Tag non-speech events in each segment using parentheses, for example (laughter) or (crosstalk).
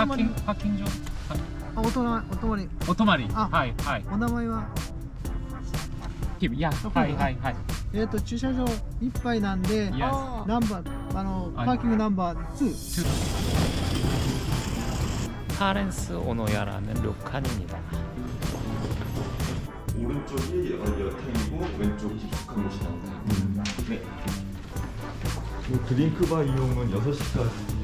パーキンおグパーキング場あおとなお泊まりお泊まりあはいはいお名前はいやはいはいはいえっ、と駐車場いっぱいなんで Yes ナンバーあのパはいーキングナンバー2 파렌스 오노야라는 료칸입니다 오른쪽이 여탕이고 왼쪽이 깊숙한 곳이 나옵니다. 음. 네. 그 드링크바 이용은 6시까지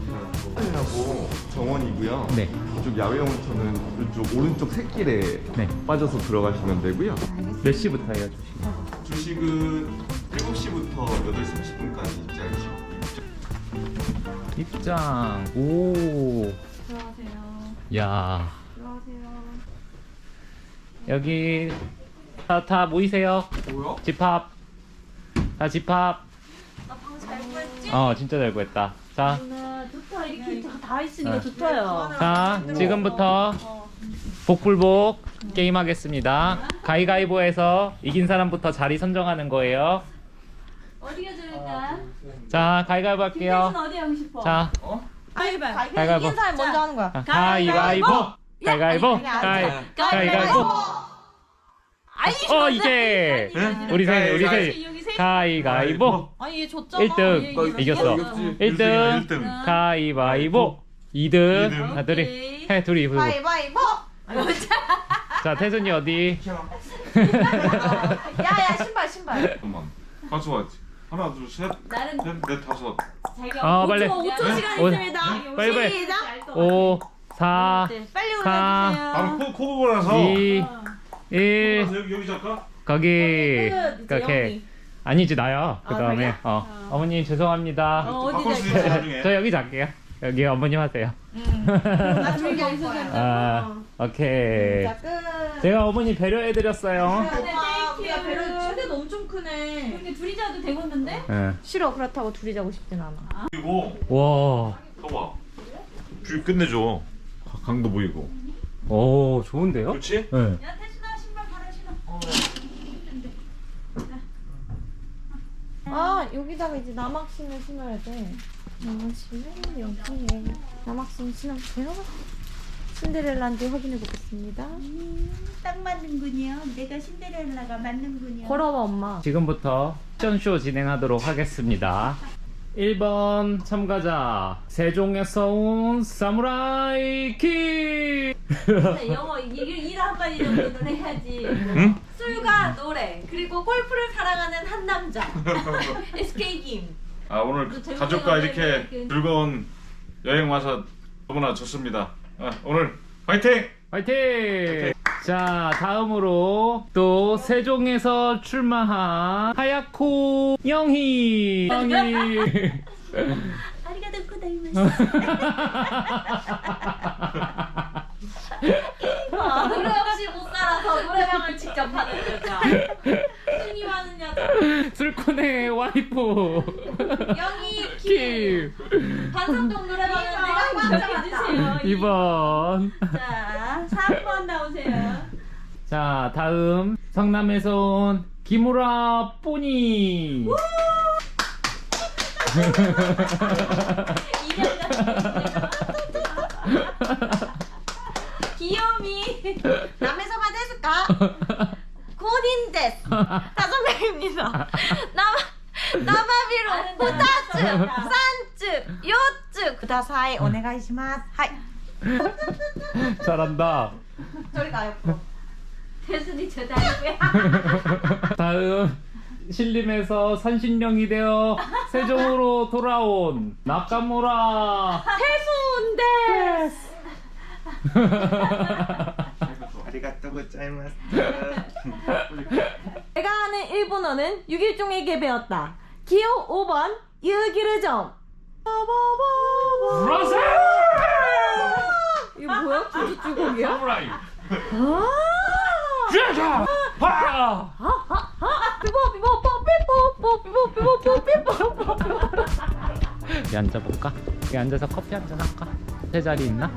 하고 정원이고요. 네 이쪽 야외 온천은 이쪽 오른쪽 샛길에 네. 빠져서 들어가시면 되고요. 몇 시부터예요 주식? 주식은 7시부터 8시 30분까지 입장이시고 입장 오 들어가세요. 야 들어가세요. 여기 다, 다 모이세요 뭐야? 집합 다 집합 나 방금 잘 구했지? 어 진짜 잘 구했다 자, 나 좋다 이렇게 다 있으니까 네. 좋다요. 자 지금부터 어. 복불복 게임하겠습니다 가위가위보에서 이긴 사람부터 자리 선정하는 거예요 어디가 좋을까? 자 가위가위보 할게요 김태준 어디 하고 싶어? 자 가위바위보. 가위가위보 이긴 사람 먼저 하는 거야. 자, 가위가위보 가위가위보 아니, 아니, 어 이제 우리 세 우리 세 여기 세. 가위가위보 아니 얘 졌잖아. 일등. 얘너 이겼어. 이겼지. 1등 가위바위보 2등 자 둘이 오케이. 해 둘이 부르고 가위바위보. (laughs) 자 태준이 어디 (laughs) 야야 신발 신발. 잠깐만 가져와야지 하나 둘셋넷 나는 다섯 자기가 어, 빨리. 5초 시간 오, 있습니다. 빨리, 빨리. 시작. 5 4 네. 빨리 사. 바로 올려주세요. 코, 코 나서 2 1 여기 여기 잠깐 거기 끝. 이제 이렇게 영희. 아니지 나야 그 아, 다음에 그래요? 어 어머님 죄송합니다 어, 어디 바꿀 수 잘까? 있어 나중에 저 여기 잘게요 여기 어머님 하세요 나 저기 할 거야. 아 오케이 자 끝. 제가 어머니 배려해드렸어요 와, 우리가 배려 침대도 엄청 크네. 근데 둘이 자도 되겠는데? 예. 싫어 그렇다고 둘이 자고 싶진 않아. 그리고 와, 봐봐 줄 끝내줘 가- 강도 보이고 오 좋은데요? 그렇지? 네. 야 신발 갈아 신어. 아 여기다가 이제 남학신을 신어야 돼. 남학신은 여기에 남학신 신을게요. 신데렐라인지 확인해 보겠습니다. 딱 맞는군요. 내가 신데렐라가 맞는군요. 걸어봐 엄마. 지금부터 패션쇼 진행하도록 하겠습니다. 1번 참가자 세종에서 온 사무라이 키 영어 이일 한마디 정도는 해야지. 응? 술과 노래 그리고 골프를 사랑하는 한 남자. (laughs) SK 김. 아 오늘 또 재밌는 가족과 거 이렇게 이렇게. 즐거운 여행 와서 너무나 좋습니다 아, 오늘 화이팅! 화이팅! 자 다음으로 또 세종에서 출마한 하야코 영희 영희 아리가또 고다이마스. 노래이 못 살아서 노래방을 직접 하는 여자. 신이 많은 여자. 술꾼의 와이프 영희 (laughs) 김. 김 반성동 노래방은 내가 인정해주세요. 2번 자, 3번 나오세요. 자 다음 성남에서 온 김우라 뽀니 (laughs) 이년 (laughs) 귀요미. 남에서 받았을까? (laughs) 다섯 명입니다. 나마 나마비로 아는 후다츠 사람. 산츠 요츠 구다사이 오네가이시마스. 하이 (laughs) 잘한다 저리 가요. 앞으로. 태순이 저 다리고요. (laughs) 다음 신림에서 산신령이 되어 세종으로 돌아온 나카무라 태순 데스. (laughs) 내가 아는 일본어는 6일종에게 배웠다. 기호 5번 유기르점. 브라세 이거 뭐야? 주주주곡이야? 사무라이 아! 쥐자 파 비보 비보 뽀 비보 비보 비보 비보 비보 비보 여기 앉아볼까? 여기 앉아서 커피 한 잔 할까? 세 자리 있나?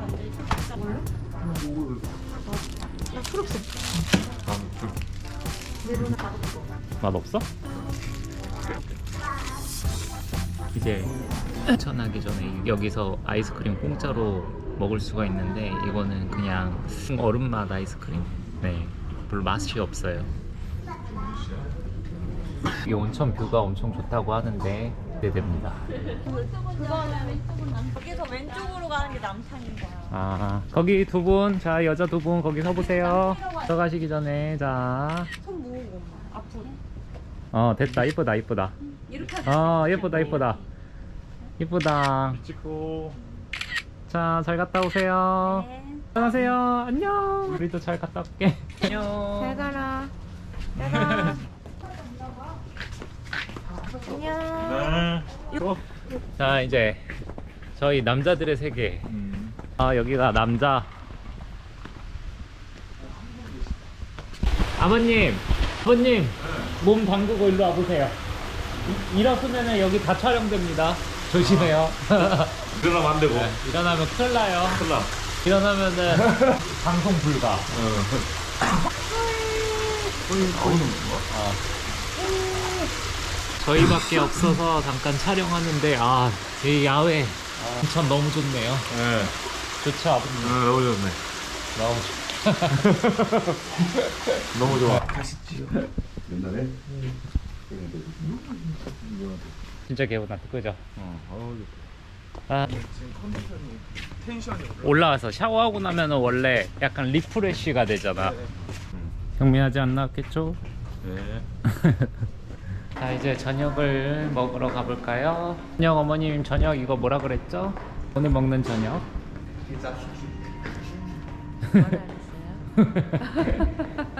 맛 없어? 이제 추천하기 전에 여기서 아이스크림 공짜로 먹을 수가 있는데 이거는 그냥 얼음 맛 아이스크림. 네, 별로 맛이 없어요. 이 온천 뷰가 엄청 좋다고 하는데 기대됩니다. 여기서 왼쪽으로 가는 게 남산인 거야. 아 거기 두 분, 자 여자 두 분 거기 서 보세요. 들어가시기 전에 자, 손 모으고 앞으로. 어 됐다 이쁘다 이쁘다. 이렇게 어 예쁘다 예쁘다 이쁘다. 찍고 자잘 갔다 오세요. 네. 안녕하세요. 안녕. 우리도 잘 갔다 올게. 안녕. 잘 가라. 잘 (laughs) 가. 안녕. 네. 자 이제 저희 남자들의 세계. 음. 아 여기가 남자. 아버님, 아버님 몸 담그고 일로 와보세요. 이- 일어서면은 여기 다 촬영됩니다. 조심해요. (laughs) 일어나면 안 되고 네, 일어나면 큰일 나요. 큰일 나 일어나면은 (laughs) 방송 불가. 저희밖에 없어서 잠깐 촬영하는데 아, 이 야외 인천 너무 좋네요. 네. 좋죠, 아버님. 어, 너무 좋네 너무 좋. (laughs) 너무 좋아 옛날에 진짜 개운하다, 그죠? 어, 아, 올라와서 샤워하고 나면은 원래 약간 리프레쉬가 되잖아. 경미하지 않나겠죠? 네. (laughs) 자 이제 저녁을 먹으러 가볼까요? 저녁 어머님 저녁 이거 뭐라 그랬죠? 오늘 먹는 저녁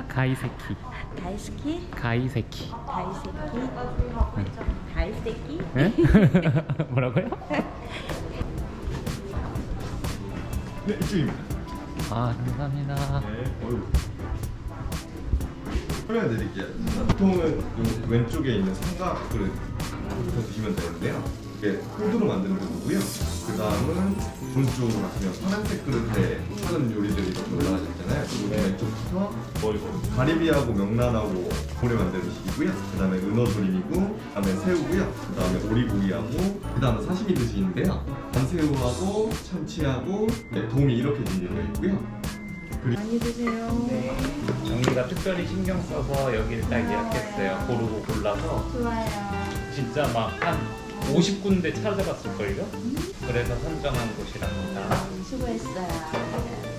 가이세키 다이스키? 가이세키 다이스키? 다이스키? 예? 뭐라고요? 네 이쪽입니다. 아 감사합니다 네. 어휴. 설명드릴게요. 보통은 요 왼쪽에 있는 삼각 그릇부터 드시면 되는데요. 이게 호두로 만드는 거고요. 그 다음은 오른쪽으로 가시면 파란색 그릇에 다른 요리들이 좀 올라가 있잖아요. 그리고 왼쪽부터 뭐 이거 가리비하고 명란하고 고래 만드시고요. 그 다음에 은어 조림이고, 그 다음에 새우고요. 그 다음에 오리고기하고, 그 다음에 사시미 드시는데요. 반새우하고 참치하고 네, 도미 이렇게 준비되어 있고요. 정리가 특별히 신경 써서 여기를 딱 예약했어요. 고르고 골라서. 좋아요. 진짜 막 한 50군데 찾아봤을걸요? 그래서 선정한 곳이랍니다. 수고했어요.